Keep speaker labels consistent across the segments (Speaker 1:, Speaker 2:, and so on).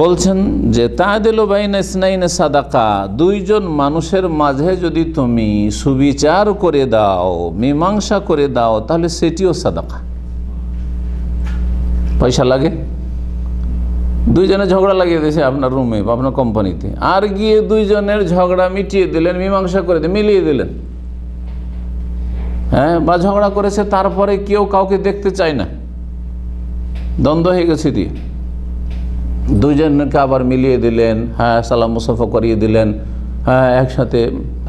Speaker 1: বলছেন যে তাদেল বাইন ইসনাইন সাদাকা, দুইজন মানুষের মাঝে যদি তুমি সুবিচার করে দাও, মীমাংসা করে দাও, তাহলে সেটিও সাদাকা। পয়সা লাগে? দুইজনে ঝগড়া লাগিয়ে দিয়েছে আপনার রুমে বা আপনার কোম্পানিতে আর গিয়ে দুইজনের ঝগড়া মিটিয়ে দিলেন, মীমাংসা করে দিয়ে, মিলিয়ে দিলেন। হ্যাঁ বা ঝগড়া করেছে, তারপরে কেউ কাউকে দেখতে চায় না। দ্বন্দ্ব হয়ে গেছে দিয়ে। দুইজনকে আবার মিলিয়ে দিলেন হ্যাঁ সালাম মুসাফা করিয়ে দিলেন হ্যাঁ একসাথে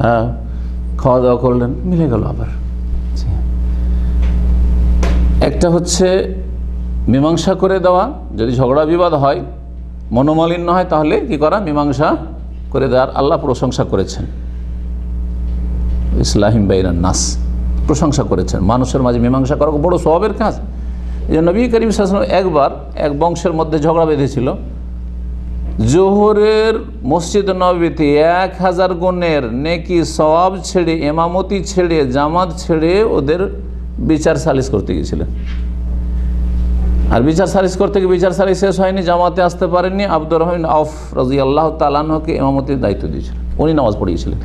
Speaker 1: হ্যাঁ খাওয়া দাওয়া করলেন, মিলে গেল আবার। একটা হচ্ছে মীমাংসা করে দেওয়া, যদি ঝগড়া বিবাদ হয়, মনোমালিন্য হয়, তাহলে কি করা? মীমাংসা করে দেওয়ার আল্লাহ প্রশংসা করেছেন। ইসলাহিম বাইনান নাস, প্রশংসা করেছেন। মানুষের মাঝে মীমাংসা করা বড় স্বভাবের কাজ। যে নবী করিম শাসন একবার এক বংশের মধ্যে ঝগড়া বেঁধেছিল। জোহরের মসজিদ নবীতে এক হাজার গুণের নেকি সওয়াব ছেড়ে এমামতি ছেড়ে, জামাত ছেড়ে ওদের বিচার সালিশ করতে গিয়েছিলেন। আর বিচার সালিশ করতে গিয়ে বিচার সালিশ শেষ হয়নি, জামাতে আসতে পারেননি। আব্দুর রহমান আউফ রাজি আল্লাহ তালানহকে এমামতির দায়িত্ব দিয়েছিলেন। উনি নামাজ পড়িয়েছিলেন।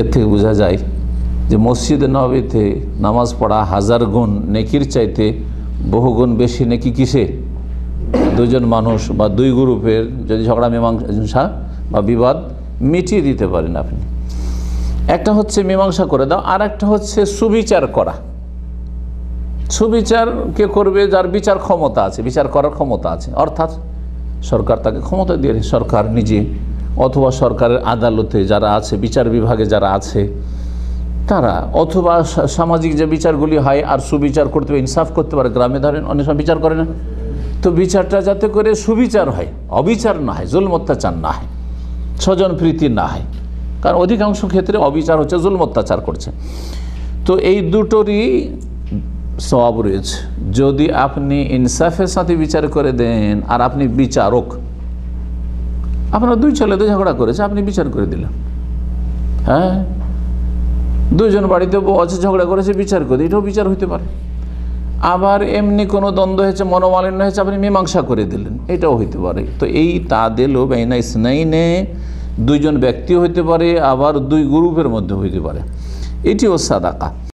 Speaker 1: এর থেকে বোঝা যায় যে মসজিদ নবীতে নামাজ পড়া হাজার গুণ নেকির চাইতে বহু গুণ বেশি নেকি কিসে দুজন মানুষ বা দুই গ্রুপের যদি ঝগড়া, মীমাংসা বা বিবাদ মিটিয়ে দিতে পারেন আপনি। একটা হচ্ছে মীমাংসা করে দাও আর একটা হচ্ছে সুবিচার করা। সুবিচার কে করবে? যার বিচার ক্ষমতা আছে, বিচার করার ক্ষমতা আছে। অর্থাৎ সরকার তাকে ক্ষমতা দিয়ে সরকার নিজে অথবা সরকারের আদালতে যারা আছে, বিচার বিভাগে যারা আছে, তারা অথবা সামাজিক যে বিচারগুলি হয় আর সুবিচার করতে পারে ইনসাফ করতে পারে, গ্রামে ধরেন অনেক সময় বিচার করে না। তো বিচারটা যাতে করে সুবিচার হয়, অবিচার না হয় জুল অত্যাচার না হয়, স্বজন প্রীতি না হয়। কারণ অধিকাংশ ক্ষেত্রে অবিচার হচ্ছে জুল অত্যাচার করছে। তো এই দুটোরই স্বভাব রয়েছে। যদি আপনি ইনসাফের সাথে বিচার করে দেন, আর আপনি বিচারক, আপনার দুই ছেলেতে ঝগড়া করেছে, আপনি বিচার করে দিলেন। হ্যাঁ? দুইজন বাড়িতে আছে ঝগড়া করেছে, বিচার করে এটাও বিচার হইতে পারে। আবার এমনি কোনো দ্বন্দ্ব হয়েছে, মনোমালিন্য হয়েছে, আপনি মীমাংসা করে দিলেন। এটাও হইতে পারে। তো এই তা দিল বেইনা ইসনাইনে দুইজন ব্যক্তিও হইতে পারে, আবার দুই গ্রুপের মধ্যে হইতে পারে। এটিও সাদাকা।